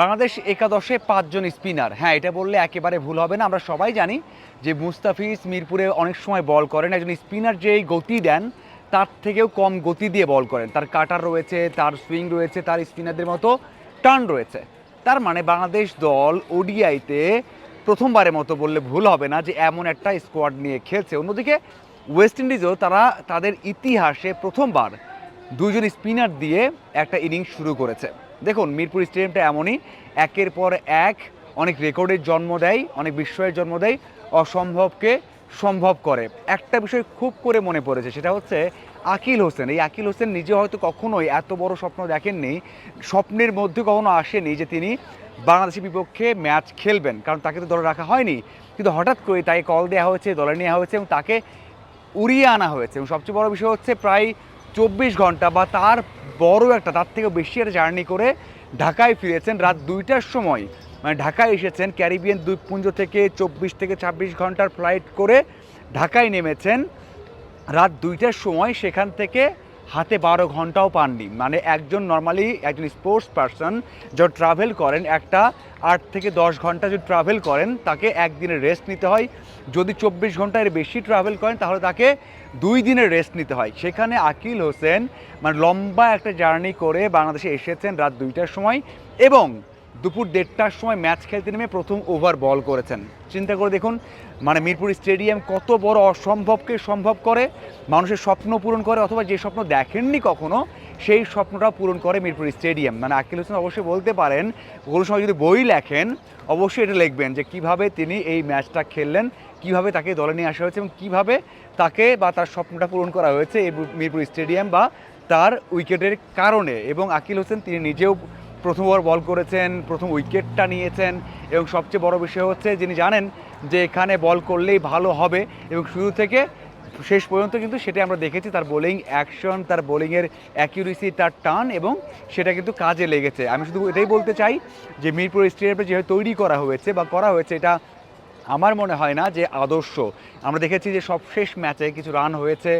বাংলাদেশ একাদশে পাঁচজন স্পিনার। হ্যাঁ এটা বললে একেবারে ভুল হবে না। আমরা সবাই জানি যে মুস্তাফিজ মিরপুরে অনেক সময় বল করেন, একজন স্পিনার যেই গতি দেন, তার থেকেও কম গতি দিয়ে বল করেন। তার কাটার রয়েছে, তার সুইং রয়েছে, তার স্পিনারদের মতো টার্ন রয়েছে। তার মানে বাংলাদেশ দল ওডিআইতে প্রথমবারের মতো বললে ভুল হবে না যে এমন একটা স্কোয়াড নিয়ে খেলছে। অন্যদিকে ওয়েস্ট ইন্ডিজও তারা তাদের ইতিহাসে প্রথমবার দুজন স্পিনার দিয়ে একটা ইনিংস শুরু করেছে। দেখুন, মিরপুর স্টেডিয়ামটা এমনই, একের পর এক অনেক রেকর্ডের জন্ম দেয়, অনেক বিস্ময়ের জন্ম দেয়, অসম্ভবকে সম্ভব করে। একটা বিষয় খুব করে মনে পড়েছে, সেটা হচ্ছে আকিল হোসেন। এই আকিল হোসেন নিজে হয়তো কখনোই এত বড় স্বপ্ন দেখেননি, স্বপ্নের মধ্যে কখনো আসেনি যে তিনি বাংলাদেশের বিপক্ষে ম্যাচ খেলবেন, কারণ তাকে তো দলে রাখা হয়নি। কিন্তু হঠাৎ করে তাকে কল দেওয়া হয়েছে, দলে নেওয়া হয়েছে এবং তাকে উড়িয়ে আনা হয়েছে। এবং সবচেয়ে বড় বিষয় হচ্ছে প্রায় চব্বিশ ঘণ্টা বা তার বড় একটা, তার থেকে বেশি একটা জার্নি করে ঢাকায় ফিরেছেন রাত দুইটার সময়। মানে ঢাকায় এসেছেন, ক্যারিবিয়ান দ্বীপপুঞ্জ থেকে চব্বিশ থেকে ছাব্বিশ ঘণ্টার ফ্লাইট করে ঢাকায় নেমেছেন। রাত দুইটার সময় সেখান থেকে হাতে বারো ঘন্টাও পাননি। মানে একজন নর্মালি একজন স্পোর্টস পারসন যখন ট্রাভেল করেন, একটা আট থেকে দশ ঘণ্টা যদি ট্রাভেল করেন, তাকে একদিনের রেস্ট নিতে হয়। যদি চব্বিশ ঘণ্টার বেশি ট্রাভেল করেন, তাহলে তাকে দুই দিনের রেস্ট নিতে হয়। সেখানে আকিল হোসেন মানে লম্বা একটা জার্নি করে বাংলাদেশে এসেছেন রাত দুইটার সময় এবং দুপুর দেড়টার সময় ম্যাচ খেলতে নেমে প্রথম ওভার বল করেছেন। চিন্তা করে দেখুন মানে মিরপুর স্টেডিয়াম কত বড় অসম্ভবকে সম্ভব করে, মানুষের স্বপ্ন পূরণ করে, অথবা যে স্বপ্ন দেখেননি কখনো, সেই স্বপ্নটা পূরণ করে মিরপুর স্টেডিয়াম। মানে আকিল হোসেন অবশ্যই বলতে পারেন, কোনো সময় যদি বই লেখেন, অবশ্যই এটা লিখবেন যে কীভাবে তিনি এই ম্যাচটা খেললেন, কীভাবে তাকে দলে নিয়ে আসা হয়েছে এবং কীভাবে তাকে বা তার স্বপ্নটা পূরণ করা হয়েছে এই মিরপুর স্টেডিয়াম বা তার উইকেটের কারণে। এবং আকিল হোসেন তিনি নিজেও প্রথমবার বল করেছেন, প্রথম উইকেটটা নিয়েছেন এবং সবচেয়ে বড় বিষয় হচ্ছে যিনি জানেন যে এখানে বল করলেই ভালো হবে এবং শুরু থেকে শেষ পর্যন্ত কিন্তু সেটা আমরা দেখেছি, তার বোলিং অ্যাকশন, তার বোলিংয়ের অ্যাকিউরেসি, তার টান এবং সেটা কিন্তু কাজে লেগেছে। আমি শুধু এটাই বলতে চাই যে মিরপুর স্টেডিয়ামটা যেভাবে তৈরি করা হয়েছে বা করা হয়েছে, এটা আমার মনে হয় না যে আদর্শ। আমরা দেখেছি যে সব শেষ ম্যাচে কিছু রান হয়েছে।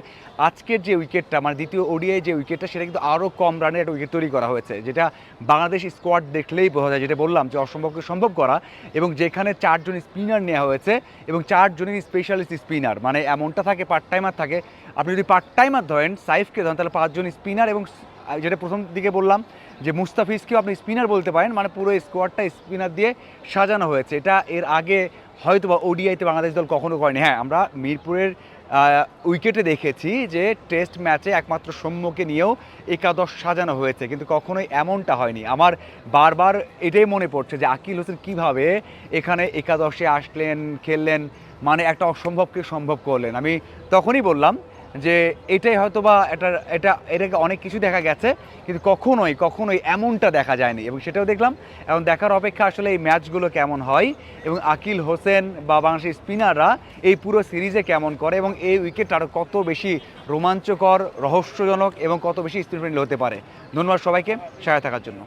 আজকের যে উইকেটটা মানে দ্বিতীয় ওডিআই যে উইকেটটা, সেটা কিন্তু আরও কম রানের একটা উইকেট তৈরি করা হয়েছে, যেটা বাংলাদেশ স্কোয়াড দেখলেই বোঝা যায়, যেটা বললাম যে অসম্ভবকে সম্ভব করা এবং যেখানে চারজন স্পিনার নেওয়া হয়েছে এবং চারজনই স্পেশালিস্ট স্পিনার মানে এমনটা থাকে পার্ট টাইমার থাকে। আপনি যদি পার্ট টাইমার ধরেন, সাইফকে ধরেন, তাহলে পাঁচজন স্পিনার এবং যেটা প্রথম দিকে বললাম, যে মুস্তাফিজকেও আপনি স্পিনার বলতে পারেন মানে পুরো স্কোয়াডটা স্পিনার দিয়ে সাজানো হয়েছে। এটা এর আগে হয়তো বা ওডিআইতে বাংলাদেশ দল কখনো করেনি। হ্যাঁ আমরা মিরপুরের উইকেটে দেখেছি যে টেস্ট ম্যাচে একমাত্র সৌম্যকে নিয়েও একাদশ সাজানো হয়েছে, কিন্তু কখনোই এমনটা হয়নি। আমার বারবার এটাই মনে পড়ছে যে আকিল হোসেন কীভাবে এখানে একাদশে আসলেন, খেললেন মানে একটা অসম্ভবকে সম্ভব করলেন। আমি তখনই বললাম যে এটাই হয়তো বা এটা এটা এটাকে অনেক কিছু দেখা গেছে, কিন্তু কখনোই কখনোই এমনটা দেখা যায়নি। এবং সেটাও দেখলাম, এবং দেখার অপেক্ষা আসলে এই ম্যাচগুলো কেমন হয়, এবং আকিল হোসেন বা বাংলাদেশের স্পিনাররা এই পুরো সিরিজে কেমন করে, এবং এই উইকেট আরও কত বেশি রোমাঞ্চকর, রহস্যজনক, এবং কত বেশি স্পিন হতে পারে। ধন্যবাদ সবাইকে সহায় থাকার জন্য।